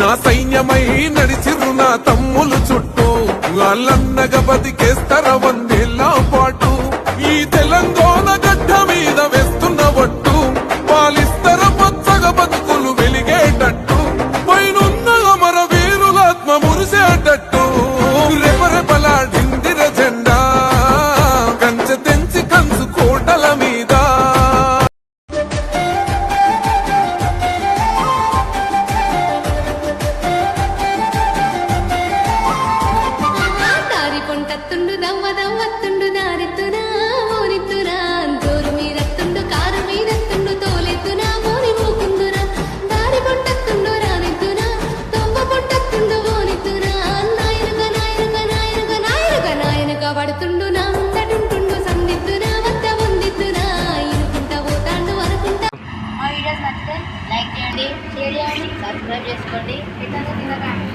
నా సైన్యమై నడిచిర్రు నా తమ్ములు చుట్టూ. వాళ్ళన్నగా బతికేస్తర వందేళ్ళ పాటు. ఈ తెలంగాణ గడ్డ మీద వేస్తున్న ఒట్టు. పాలిస్తర పచ్చగ బతుకులు వెలిగేటట్టు. పైనున్న అమర వీరులాత్మ మురిసేటట్టు. దారి పొంటత్తుండు దవ్వ దవ్వత్తుండు దారెత్తునా ఓరెత్తురా జోరు మీరెత్తుండు కారు మీరెత్తుండు తోలెత్తునా మోరి మూకుందురా దారి పొట్టత్తుండు రానెత్తునా. తొంబ పొట్టత్తుండు ఓరెత్తురా నాయనక నాయనక నాయనక నాయనక నాయనక పడుతుండు నా ముందటుంటుండు సందిత్తునా వద్ద వందిత్తునా ఇనుకుంట పోతాండు అనుకుంటా మా వీడియోస్ నచ్చితే లైక్ చేయండి షేర్ చేయండి సబ్స్క్రైబ్ చేసుకోండి. ఇతను తినకండి